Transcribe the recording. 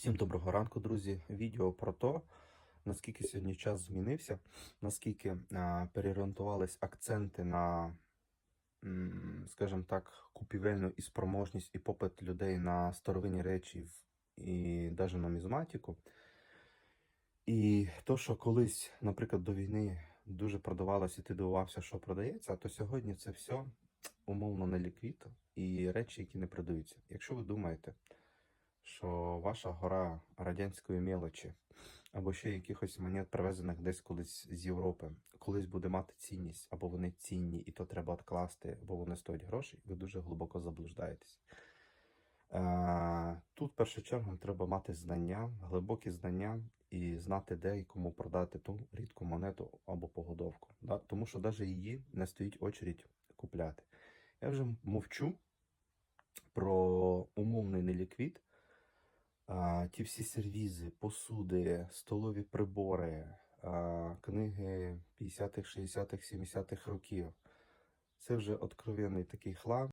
Всім доброго ранку, друзі. Відео про те, наскільки сьогодні час змінився, наскільки а, переорієнтувались акценти на, скажімо так, купівельну і спроможність і попит людей на старовинні речі і навіть на мізматику. І то, що колись, наприклад, до війни дуже продавалося, і ти дивувався, що продається, то сьогодні це все умовно не ліквід і речі, які не продаються. Якщо ви думаєте, що ваша гора радянської мелочі або ще якихось монет, привезених десь колись з Європи, колись буде мати цінність, або вони цінні, і то треба відкласти, або вони стоять грошей, ви дуже глибоко заблуждаєтесь. Е, Тут в першу чергу треба мати знання, глибокі знання і знати, де і кому продати ту рідку монету або погодовку. Тому що навіть її не стоїть очередь купляти. Я вже мовчу про умовний неліквід, ті всі сервізи, посуди, столові прибори, книги 50-х, 60-х, 70-х років. Це вже откровенний такий хлам,